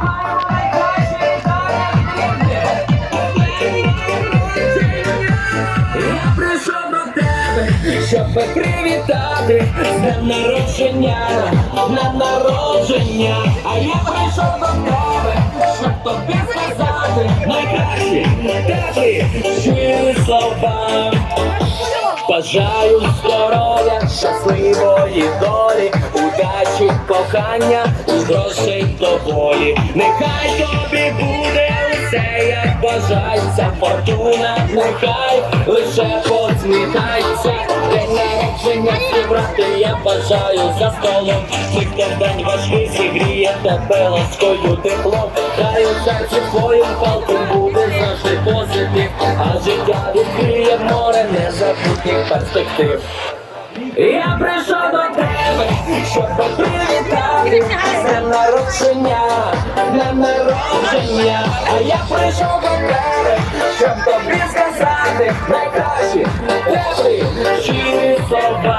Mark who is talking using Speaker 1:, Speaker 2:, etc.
Speaker 1: Я прийшов до тебе, щоб привітати з днем народження, днем народження. А я прийшов до тебе, щоб тобі сказати найкращі теплі щирі слова. Бажаю здоров'я, щасливої долі, удачі, кохання і грошей доволі. Нехай тобі буде усе, як бажається фортуна, нехай лише посміхається. День народження зібрати я бажаю за столом. Ніхто в день важкий зігріє тебе ласкою теплом. Хай у серці твоїм палком буде завжди позитив, а життя відкриє море незабутніх перспектив. Я прийшов до привітати днем народження, на народження. А я прийшов до тебе, щоб тобі сказати найкращі теплі щирі слова.